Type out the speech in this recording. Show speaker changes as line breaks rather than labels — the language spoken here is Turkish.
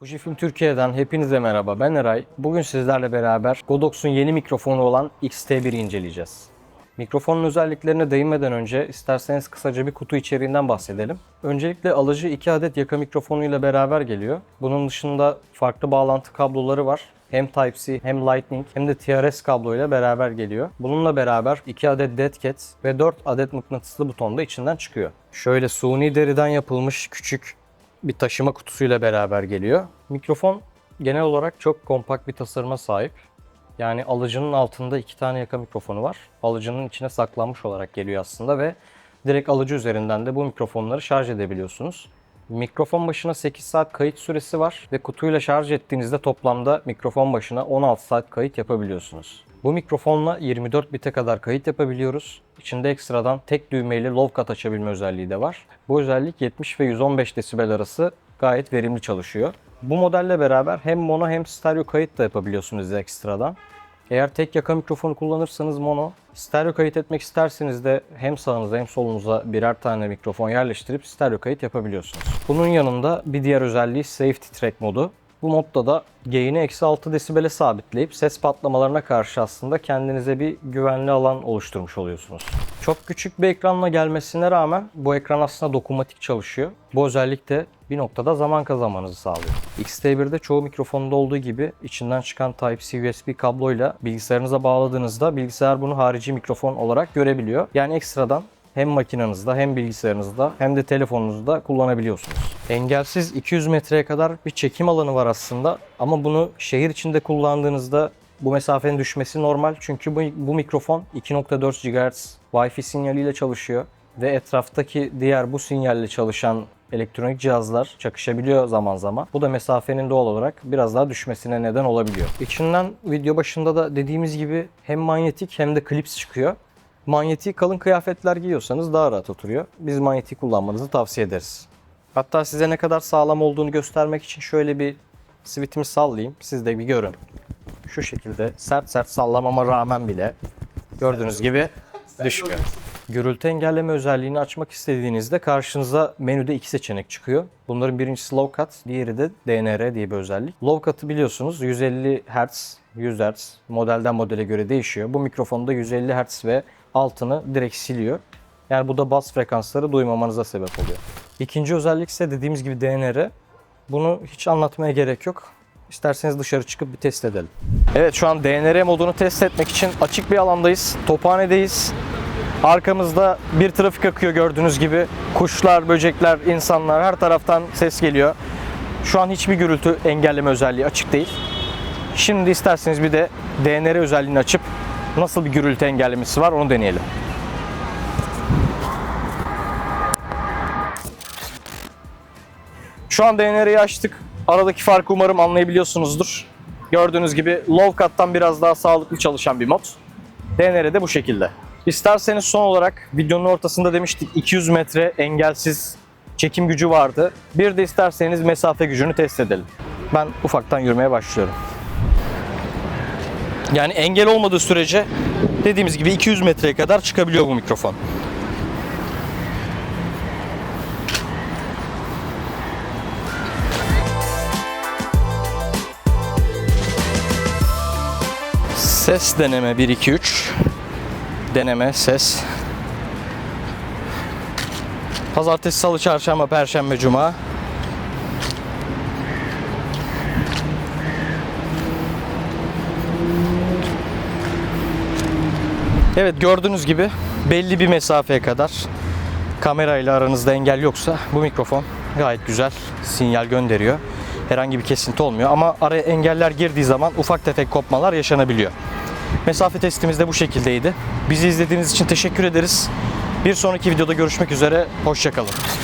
Fujifilm Türkiye'den hepinize merhaba. Ben Eray. Bugün sizlerle beraber Godox'un yeni mikrofonu olan X-T1'i inceleyeceğiz. Mikrofonun özelliklerine değinmeden önce isterseniz kısaca bir kutu içeriğinden bahsedelim. Öncelikle alıcı 2 adet yaka mikrofonu ile beraber geliyor. Bunun dışında farklı bağlantı kabloları var. Hem Type-C hem Lightning hem de TRS kablo ile beraber geliyor. Bununla beraber 2 adet dead cat ve 4 adet mıknatıslı buton da içinden çıkıyor. Şöyle suni deriden yapılmış küçük bir taşıma kutusuyla beraber geliyor. Mikrofon genel olarak çok kompakt bir tasarıma sahip. Yani alıcının altında iki tane yaka mikrofonu var. Alıcının içine saklanmış olarak geliyor aslında ve direkt alıcı üzerinden de bu mikrofonları şarj edebiliyorsunuz. Mikrofon başına 8 saat kayıt süresi var ve kutuyla şarj ettiğinizde toplamda mikrofon başına 16 saat kayıt yapabiliyorsunuz. Bu mikrofonla 24 bite kadar kayıt yapabiliyoruz. İçinde ekstradan tek düğmeyle low cut açabilme özelliği de var. Bu özellik 70 ve 115 desibel arası gayet verimli çalışıyor. Bu modelle beraber hem mono hem stereo kayıt da yapabiliyorsunuz ekstradan. Eğer tek yaka mikrofonu kullanırsanız mono, stereo kayıt etmek isterseniz de hem sağınıza hem solunuza birer tane mikrofon yerleştirip stereo kayıt yapabiliyorsunuz. Bunun yanında bir diğer özelliği Safety Track modu. Bu modda da gain'i eksi 6 desibele sabitleyip ses patlamalarına karşı aslında kendinize bir güvenli alan oluşturmuş oluyorsunuz. Çok küçük bir ekranla gelmesine rağmen bu ekran aslında dokunmatik çalışıyor. Bu özellik de bir noktada zaman kazanmanızı sağlıyor. X-T1'de çoğu mikrofonda olduğu gibi içinden çıkan Type-C USB kabloyla bilgisayarınıza bağladığınızda bilgisayar bunu harici mikrofon olarak görebiliyor. Yani ekstradan hem makinenizde hem bilgisayarınızda hem de telefonunuzda kullanabiliyorsunuz. Engelsiz 200 metreye kadar bir çekim alanı var aslında ama bunu şehir içinde kullandığınızda bu mesafenin düşmesi normal çünkü bu, bu mikrofon 2.4 GHz Wi-Fi sinyaliyle çalışıyor ve etraftaki diğer bu sinyalle çalışan elektronik cihazlar çakışabiliyor zaman zaman. Bu da mesafenin doğal olarak biraz daha düşmesine neden olabiliyor. İçinden video başında da dediğimiz gibi hem manyetik hem de klips çıkıyor. Manyetiği kalın kıyafetler giyiyorsanız daha rahat oturuyor. Biz manyetiği kullanmanızı tavsiye ederiz. Hatta size ne kadar sağlam olduğunu göstermek için şöyle bir sivitimi sallayayım. Siz de bir görün. Şu şekilde sert sert sallamama rağmen bile gördüğünüz gibi düşmüyor. Gürültü engelleme özelliğini açmak istediğinizde karşınıza menüde iki seçenek çıkıyor. Bunların birincisi low cut, diğeri de DNR diye bir özellik. Low cut'ı biliyorsunuz 150 Hz, 100 Hz modelden modele göre değişiyor. Bu mikrofonda 150 Hz ve altını direkt siliyor. Yani bu da bas frekansları duymamanıza sebep oluyor. İkinci özellik ise dediğimiz gibi DNR. Bunu hiç anlatmaya gerek yok. İsterseniz dışarı çıkıp bir test edelim. Evet şu an DNR modunu test etmek için açık bir alandayız. Tophanedeyiz. Arkamızda bir trafik akıyor gördüğünüz gibi. Kuşlar, böcekler, insanlar her taraftan ses geliyor. Şu an hiçbir gürültü engelleme özelliği açık değil. Şimdi isterseniz bir de DNR özelliğini açıp nasıl bir gürültü engellemesi var onu deneyelim. Şu an DNR'yi açtık. Aradaki farkı umarım anlayabiliyorsunuzdur. Gördüğünüz gibi low cut'tan biraz daha sağlıklı çalışan bir mod. DNR de bu şekilde. İsterseniz son olarak videonun ortasında demiştik 200 metre engelsiz çekim gücü vardı. Bir de isterseniz mesafe gücünü test edelim. Ben ufaktan yürümeye başlıyorum. Yani engel olmadığı sürece dediğimiz gibi 200 metreye kadar çıkabiliyor bu mikrofon. Ses deneme 1 2 3. Deneme ses. Pazartesi, salı, çarşamba, perşembe, cuma. Evet gördüğünüz gibi belli bir mesafeye kadar kamerayla aranızda engel yoksa bu mikrofon gayet güzel sinyal gönderiyor. Herhangi bir kesinti olmuyor ama araya engeller girdiği zaman ufak tefek kopmalar yaşanabiliyor. Mesafe testimiz de bu şekildeydi. Bizi izlediğiniz için teşekkür ederiz. Bir sonraki videoda görüşmek üzere. Hoşçakalın.